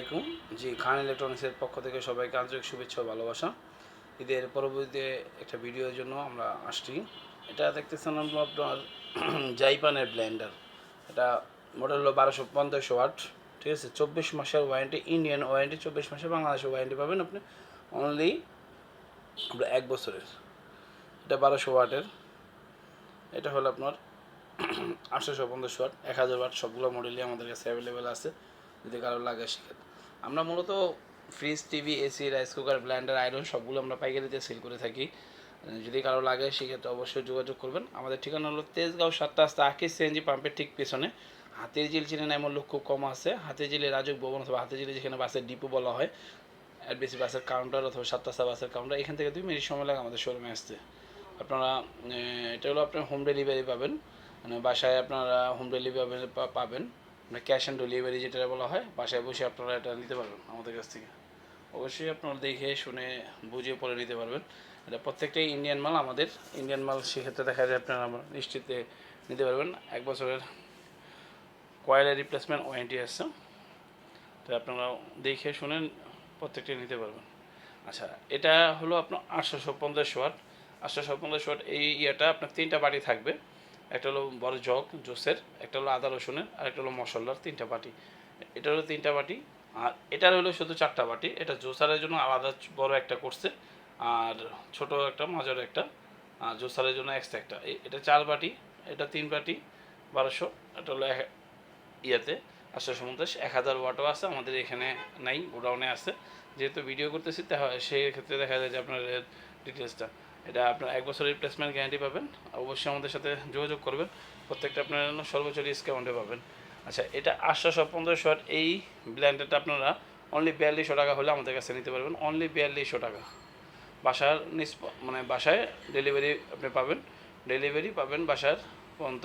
আলাইকুম। জি, খান ইলেকট্রনিক্সের পক্ষ থেকে সবাইকে আন্তরিক শুভেচ্ছা ও ভালোবাসা। ঈদের পরবর্তীতে একটা ভিডিওর জন্য আমরা আসছি। এটা দেখতেছেন আমরা আপনার জাইপানের ব্লেন্ডার এটা মডেল হলো বারোশো পঞ্চাশ ওয়াট, ঠিক আছে? চব্বিশ মাসের ওয়ারেন্টি ইন্ডিয়ান ওয়ারেন্টি চব্বিশ মাসের বাংলাদেশের ওয়ারেন্টি পাবেন আপনি অনলি এক বছরের। এটা বারোশো ওয়াটের। এটা হলো আপনার আটশোশো পঞ্চাশ ওয়াট, এক হাজার ওয়াট, সবগুলো মডেলই আমাদের কাছে অ্যাভেলেবেল আছে। যদি কারও লাগে সেক্ষেত্রে আমরা মূলত fridge TV AC rice cooker blender iron সবগুলো আমরা পাইকারিতে সেল করে থাকি। যদি কারও লাগে সেক্ষেত্রে অবশ্যই যোগাযোগ করবেন। আমাদের ঠিকানা হলো তেজগাঁও সাতটা আস্তে আকি সিএনজি পাম্পের ঠিক পেছনে। হাতের জিল চিনেন এমন লোক খুব কম আছে। হাতের জিলে রাজক ভবন অথবা হাতের জিলে যেখানে বাসের ডিপো বলা হয়, এলবিসি বাসের কাউন্টার অথবা সাতটা আস্তা বাসের কাউন্টার এখান থেকে দুই মিনিট সময় লাগে আমাদের শোরুমে আসতে। আপনারা এটা হলো আপনার হোম ডেলিভারি পাবেন। মানে বাসায় আপনারা হোম ডেলিভারি পাবেন। মানে ক্যাশ অন ডেলিভারি যেটা বলা হয়, বাসায় বসে আপনারা এটা নিতে পারবেন আমাদের কাছ থেকে। অবশ্যই আপনারা দেখে শুনে বুঝে পরে নিতে পারবেন। এটা প্রত্যেকটাই ইন্ডিয়ান মাল, আমাদের ইন্ডিয়ান মাল সেক্ষেত্রে দেখা যায় আপনারা আমরা নিশ্চিতে নিতে পারবেন। এক বছরের কয়েলের রিপ্লেসমেন্ট ওয়ারেন্টি আসছে তো আপনারা দেখে শুনে প্রত্যেকটাই নিতে পারবেন। আচ্ছা এটা হলো আপনার আটশোশো পঞ্চাশ ওয়াট। আটশোশো পঞ্চাশ ওয়াট এই ইয়েটা আপনার তিনটা বাটি থাকবে। একটা হলো বড় জগ, জোসের, একটা হলো আদা রসুনের, আর একটা হলো মশলার তিনটা বাটি। এটা হলো তিনটা বাটি, আর এটার হলো শুধু চারটা বাটি। এটা জোসারের জন্য আলাদা বড় একটা করছে, আর ছোট একটা, মাঝার একটা, আর জোসারের জন্য এক্সট্রা একটা। এটা চার বাটি, এটা তিন বাটি, বারোশো, এটা হলো ইয়েতে আটশোশো পঞ্চাশ এক হাজার ওয়াটও আছে, আমাদের এখানে নাই, গোডাউনে আছে। যেহেতু ভিডিও করতেছি, তা সেই ক্ষেত্রে দেখা যায় যে আপনার ডিটেলসটা এটা আপনার এক বছরের রিপ্লেসমেন্ট গ্যারান্টি পাবেন। অবশ্যই আমাদের সাথে যোগাযোগ করবেন। প্রত্যেকটা আপনার জন্য সর্বোচ্চ ডিসকাউন্টে পাবেন। আচ্ছা এটা আটশোশো পঞ্চাশ ওয়াট এই ব্ল্যান্ডেডটা আপনারা অনলি বিয়াল্লিশশো টাকা হলে আমাদের কাছে নিতে পারবেন। অনলি বিয়াল্লিশশো টাকা। বাসার নিস মানে বাসায় ডেলিভারি আপনি পাবেন। ডেলিভারি পাবেন বাসার পর্যন্ত।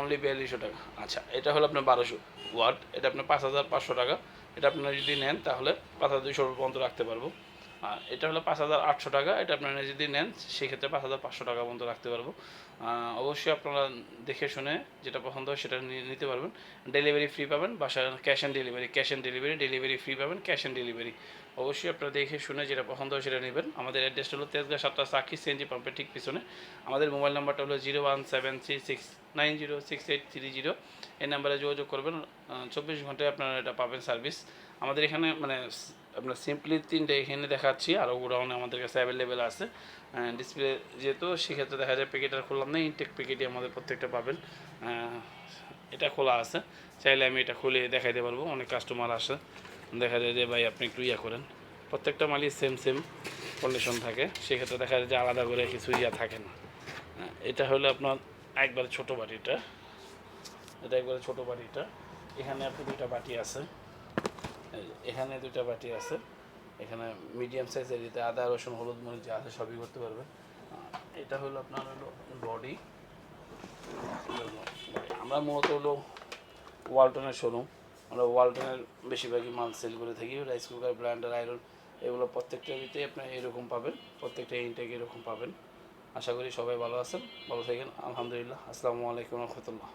অনলি বিয়াল্লিশশো টাকা। আচ্ছা এটা হলো আপনার বারোশো ওয়াট এটা আপনার পাঁচ হাজার পাঁচশো টাকা। এটা আপনারা যদি নেন তাহলে পাঁচ হাজার দুইশো পর্যন্ত রাখতে পারব। এটা হলো পাঁচ হাজার আটশো টাকা, এটা আপনারা যদি নেন সেক্ষেত্রে পাঁচ হাজার পাঁচশো টাকা পর্যন্ত রাখতে পারব। অবশ্যই আপনারা দেখে শুনে যেটা পছন্দ হয় সেটা নিতে পারবেন। ডেলিভারি ফ্রি পাবেন বাসার cash on delivery cash on delivery delivery free পাবেন ক্যাশ অন ডেলিভারি অবশ্যই আপনারা দেখে শুনে যেটা পছন্দ হয় সেটা নেবেন। আমাদের অ্যাড্রেসটা হলো তেজগাঁ সাতটা সাক্ষী সিএনজি পাম্পের ঠিক পিছনে। আমাদের মোবাইল নাম্বারটা হলো zero one seven three six nine zero six eight three zero এই নাম্বারে যোগাযোগ করবেন চব্বিশ ঘন্টায় আপনারা এটা পাবেন সার্ভিস আমাদের এখানে মানে আপনার সিম্পলি তিনটে এখানে দেখাচ্ছি আরও গোডাউনে আমাদের কাছে অ্যাভেলেবেল আছে। ডিসপ্লে যেহেতু, সেক্ষেত্রে দেখা যায় প্যাকেট আর খুললাম না ইনটেক প্যাকেটই আমাদের প্রত্যেকটা পাবেন। এটা খোলা আছে। চাইলে আমি এটা খুলে দেখাইতে পারব, অনেক কাস্টমার আসে। দেখা যায় যে, ভাই, আপনি একটু ইয়া করেন। প্রত্যেকটা মালই সেম সেম কন্ডিশন থাকে। সেক্ষেত্রে দেখা যায় যে, আলাদা করে কিছু ইয়া থাকে না। এটা হলো আপনার একবারে ছোটো বাটিটা। এটা একবারে ছোটো বাটিটা। এখানে আপনি দুটা বাটি আছে। এখানে দুইটা বাটি আছে। এখানে মিডিয়াম সাইজের এতে আদা, রসুন, হলুদ, মরিচ যা আছে সবই করতে পারবেন। এটা হলো আপনার হলো বডি আমরা মূলত হলো ওয়ালটনের শোরুম আমরা ওয়ালটনের বেশিরভাগই মাল সেল করে থাকি। রাইস কুকার ব্ল্যান্ডার আয়রন এগুলো প্রত্যেকটা দিতে আপনার এরকম পাবেন। প্রত্যেকটা ইনটেক এরকম পাবেন। আশা করি সবাই ভালো আছেন, ভালো থাকেন। আলহামদুলিল্লাহ। আসসালামু আলাইকুম রহমতুল্লাহ।